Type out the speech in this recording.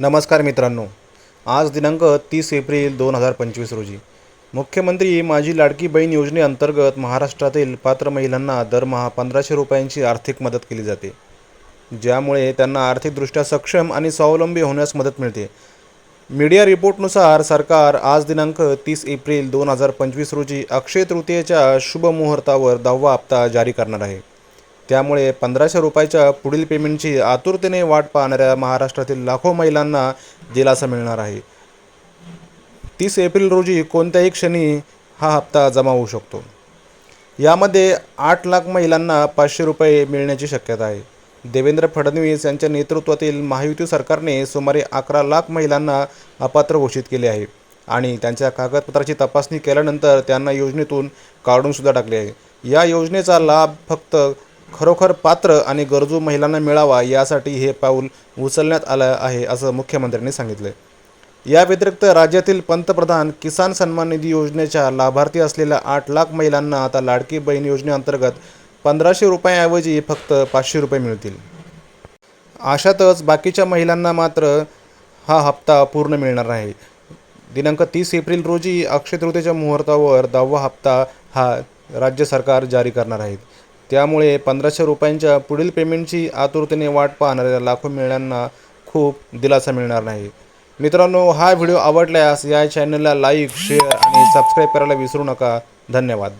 नमस्कार मित्रांनो. आज दिनांक तीस एप्रिल दोन हजार पंचवीस रोजी. मुख्यमंत्री माझी लाडकी बहीण योजनेअंतर्गत महाराष्ट्रातील पात्र महिलांना दरमहा पंधराशे रुपयांची आर्थिक मदत केली जाते. ज्यामुळे त्यांना आर्थिकदृष्ट्या सक्षम आणि स्वावलंबी होण्यास मदत मिळते. मीडिया रिपोर्टनुसार सरकार आज दिनांक तीस एप्रिल दोन हजार पंचवीस रोजी अक्षय तृतीयेच्या शुभ मुहूर्तावर दहावा हप्ता जारी करणार आहे. त्यामुळे पंधराशे रुपयाच्या पुढील पेमेंटची आतुरतेने वाट पाहणाऱ्या महाराष्ट्रातील लाखो महिलांना दिलासा मिळणार आहे. तीस एप्रिल रोजी कोणत्याही क्षणी हा हप्ता जमा होऊ शकतो. यामध्ये आठ लाख महिलांना पाचशे रुपये मिळण्याची शक्यता आहे. देवेंद्र फडणवीस यांच्या नेतृत्वातील महायुती सरकारने सुमारे अकरा लाख महिलांना अपात्र घोषित केले आहे आणि त्यांच्या कागदपत्राची तपासणी केल्यानंतर त्यांना योजनेतून काढूनसुद्धा टाकले आहे. या योजनेचा लाभ फक्त खरोखर पात्र आणि गरजू महिलांना मिळावा यासाठी हे पाऊल उचलण्यात आलं आहे असं मुख्यमंत्र्यांनी सांगितले. या व्यतिरिक्त राज्यातील पंतप्रधान किसान सन्मान निधी योजनेच्या लाभार्थी असलेल्या आठ लाख महिलांना आता लाडकी बहीण योजनेअंतर्गत पंधराशे रुपयाऐवजी फक्त पाचशे रुपये मिळतील. अशातच बाकीच्या महिलांना मात्र हा हप्ता पूर्ण मिळणार आहे. दिनांक तीस एप्रिल रोजी अक्षय तृतीयेच्या मुहूर्तावर दहावा हप्ता हा राज्य सरकार जारी करणार आहे. त्यामुळे पंधराशे रुपयांच्या पुढील पेमेंटची आतुरतेने वाट पाहणाऱ्या लाखो मिळण्यांना खूप दिलासा मिळणार नाही. मित्रांनो हा व्हिडिओ आवडल्यास या चॅनलला लाईक शेअर आणि सबस्क्राईब करायला विसरू नका. धन्यवाद.